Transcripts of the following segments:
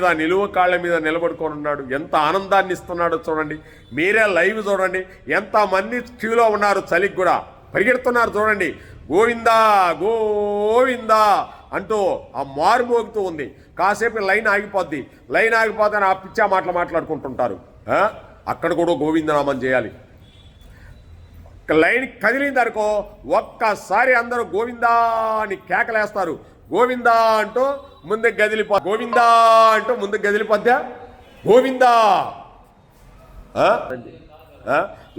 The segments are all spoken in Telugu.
మీద నిలువ కాళ్ళ మీద నిలబడుకొని ఉన్నాడు. ఎంత ఆనందాన్ని ఇస్తున్నాడో చూడండి. మీరే లైవ్ చూడండి. ఎంత మంది క్యూలో ఉన్నారు చలికి కూడా. పరిగెడుతున్నారు చూడండి. గోవిందా గోవిందా అంటూ ఆ మారు మోగుతూ ఉంది. కాసేపు లైన్ ఆగిపోద్ది. లైన్ ఆగిపోతే ఆ పిచ్చా మాటలు మాట్లాడుకుంటుంటారు. అక్కడ కూడా గోవిందనామం చేయాలి. లైన్ కదిలింది అనుకో ఒక్కసారి అందరూ గోవిందా అని కేకలేస్తారు. గోవిందా అంటూ ముందుకు గదిలిపో గోవిందా అంటూ ముందుకు గదిలిపోద్దా గోవిందా!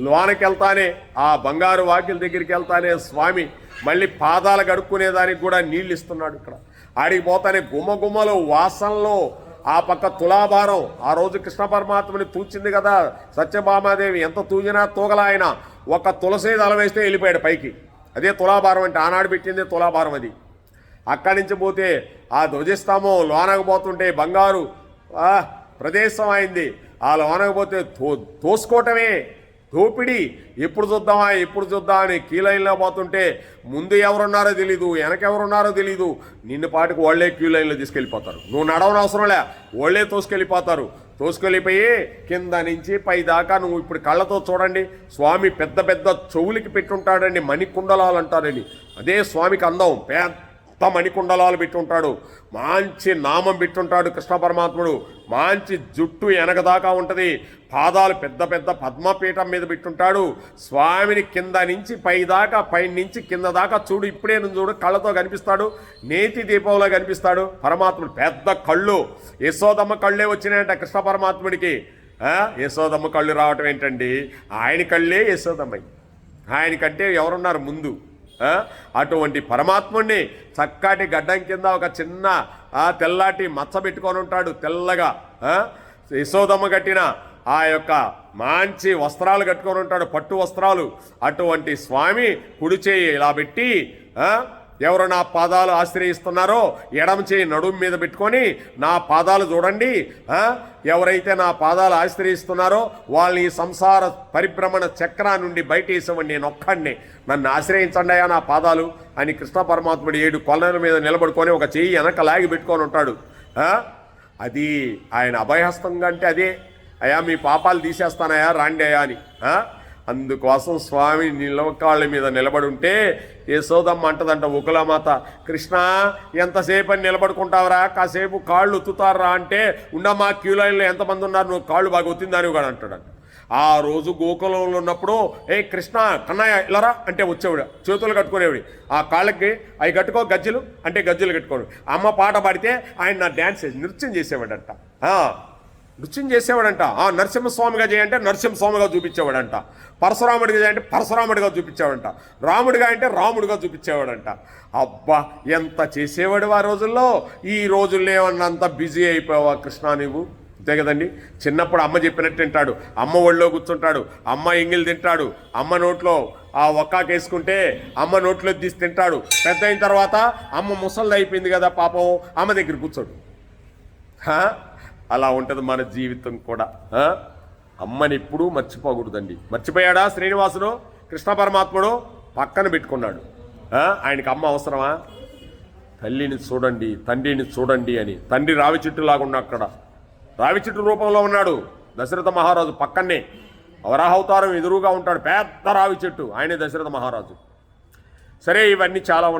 లోనకి వెళ్తానే ఆ బంగారు వాకిల దగ్గరికి వెళ్తానే స్వామి మళ్ళీ పాదాలు కడుక్కునేదానికి కూడా నీళ్ళు ఇస్తున్నాడు ఇక్కడ. ఆడికి పోతానే గుమ్మగుమ్మలు వాసనలో ఆ పక్క తులాభారం. ఆ రోజు కృష్ణ పరమాత్మని తూచింది కదా సత్యభామాదేవి ఎంత తూచినా తూగల ఆయన. ఒక తులసి దళం వేస్తే వెళ్ళిపోయాడు పైకి. అదే తులాభారం అంటే ఆనాడు పెట్టింది తులాభారం అది. అక్కడి నుంచి పోతే ఆ ధ్వజస్తంభం లోనకపోతుంటే బంగారు ఆ, ప్రదేశం అయింది. ఆ లోనకపోతే తో తోసుకోవటమే దోపిడి. ఎప్పుడు చూద్దామా ఎప్పుడు చూద్దాం అని కీ లైన్లో పోతుంటే ముందు ఎవరున్నారో తెలీదు వెనక ఎవరున్నారో తెలీదు. నిన్ను పాటికి వాళ్ళే క్యూ లైన్లో తీసుకెళ్ళిపోతారు. నువ్వు నడవని అవసరంలే వాళ్ళే తోసుకెళ్ళిపోతారు. తోసుకెళ్ళిపోయి కింద నుంచి పై దాకా నువ్వు ఇప్పుడు కళ్ళతో చూడండి. స్వామి పెద్ద పెద్ద చెవులకి పెట్టుంటాడండి మణికుండలాలు అంటారండి. అదే స్వామికి అందం పెద్ద పెద్ద మణికుండలాలు పెట్టుంటాడు. మంచి నామం పెట్టుంటాడు కృష్ణ పరమాత్ముడు. మంచి జుట్టు వెనకదాకా ఉంటుంది. పాదాలు పెద్ద పెద్ద పద్మపీఠం మీద పెట్టుంటాడు. స్వామిని కింద నుంచి పై దాకా పై నుంచి కింద దాకా చూడు. ఇప్పుడే నువ్వు చూడు కళ్ళతో కనిపిస్తాడు. నేతి దీపంలో కనిపిస్తాడు. పరమాత్ముడు పెద్ద కళ్ళు. యశోదమ్మ కళ్ళే వచ్చినాయంట కృష్ణ పరమాత్ముడికి. యశోదమ్మ కళ్ళు రావటం ఏంటండి? ఆయన కళ్ళే యశోదమ్మయ్య ఆయనకంటే ఎవరున్నారు ముందు? అటువంటి పరమాత్ముడిని చక్కటి గడ్డం కింద ఒక చిన్న ఆ, తెల్లాటి మచ్చ పెట్టుకొని ఉంటాడు తెల్లగా యశోదమ్మ కట్టిన ఆ యొక్క మంచి వస్త్రాలు కట్టుకొని ఉంటాడు పట్టు వస్త్రాలు. అటువంటి స్వామి కుడిచేయి ఇలా పెట్టి ఎవరు నా పాదాలు ఆశ్రయిస్తున్నారో ఎడమ చేయి నడుము మీద పెట్టుకొని నా పాదాలు చూడండి ఎవరైతే నా పాదాలు ఆశ్రయిస్తున్నారో వాళ్ళని ఈ సంసార పరిభ్రమణ చక్రా నుండి బయటేసేవాడిని నేను ఒక్కడిని. నన్ను ఆశ్రయించండి అయ్యా నా పాదాలు అని కృష్ణ పరమాత్ముడు ఏడు కొలనల మీద నిలబడుకొని ఒక చెయ్యి వెనక లాగి పెట్టుకొని ఉంటాడు. అది ఆయన అభయహస్తంగా అంటే అదే. అయ్యా మీ పాపాలు తీసేస్తానయ్యా రాండి అయ్యా అని. అందుకోసం స్వామి నిలవకాళ్ళ మీద నిలబడి ఉంటే యశోదమ్మ అంటదంట ఉకులమాత కృష్ణ ఎంతసేపు అని నిలబడుకుంటావరా? కాసేపు కాళ్ళు ఉత్తుతారా అంటే ఉండమ్మా క్యూ లైన్లో ఎంతమంది ఉన్నారు? నువ్వు కాళ్ళు బాగా ఒత్తిందని కూడా అంటాడు. ఆ రోజు గోకులంలో ఉన్నప్పుడు ఏ కృష్ణ కన్నయ్య ఇలారా అంటే వచ్చేవిడ చేతులు కట్టుకునేవి ఆ కాళ్ళకి అవి కట్టుకో గజ్జలు అంటే గజ్జలు కట్టుకోడు. అమ్మ పాట పాడితే ఆయన నా డ్యాన్స్ నృత్యం చేసేవాడంట. నృత్యం చేసేవాడంట. ఆ నరసింహస్వామిగా చేయంటే నరసింహస్వామిగా చూపించేవాడంట. పరశురాముడిగా చేయంటే పరశురాముడిగా చూపించేవాడంట. రాముడిగా అంటే రాముడిగా చూపించేవాడంట. అబ్బా ఎంత చేసేవాడు ఆ రోజుల్లో? ఈ రోజుల్లో ఏమన్నంత బిజీ అయిపోయావా కృష్ణ నువ్వు అంతే కదండి. చిన్నప్పుడు అమ్మ చెప్పినట్టు తింటాడు. అమ్మ ఒళ్ళో కూర్చుంటాడు. అమ్మ ఎంగిల్ తింటాడు. అమ్మ నోట్లో ఆ ఒక్కాకు వేసుకుంటే అమ్మ నోట్లో తీసి తింటాడు. పెద్ద అయిన తర్వాత అమ్మ ముసళ్ళు అయిపోయింది కదా పాపం. అమ్మ దగ్గర కూర్చోడు. హా? అలా ఉంటుంది మన జీవితం కూడా ఆ? అమ్మని ఎప్పుడూ మర్చిపోకూడదండి. మర్చిపోయాడా శ్రీనివాసుడు? కృష్ణ పరమాత్ముడు పక్కన పెట్టుకున్నాడు. ఆయనకి అమ్మ అవసరమా? తల్లిని చూడండి తండ్రిని చూడండి అని. తండ్రి రావి చెట్టులాగున్నా అక్కడ. రావి చెట్టు రూపంలో ఉన్నాడు. దశరథ మహారాజు పక్కనే. వరాహవతారం ఎదురుగా ఉంటాడు. పెద్ద రావి చెట్టు. ఆయనే దశరథ మహారాజు. సరే ఇవన్నీ చాలా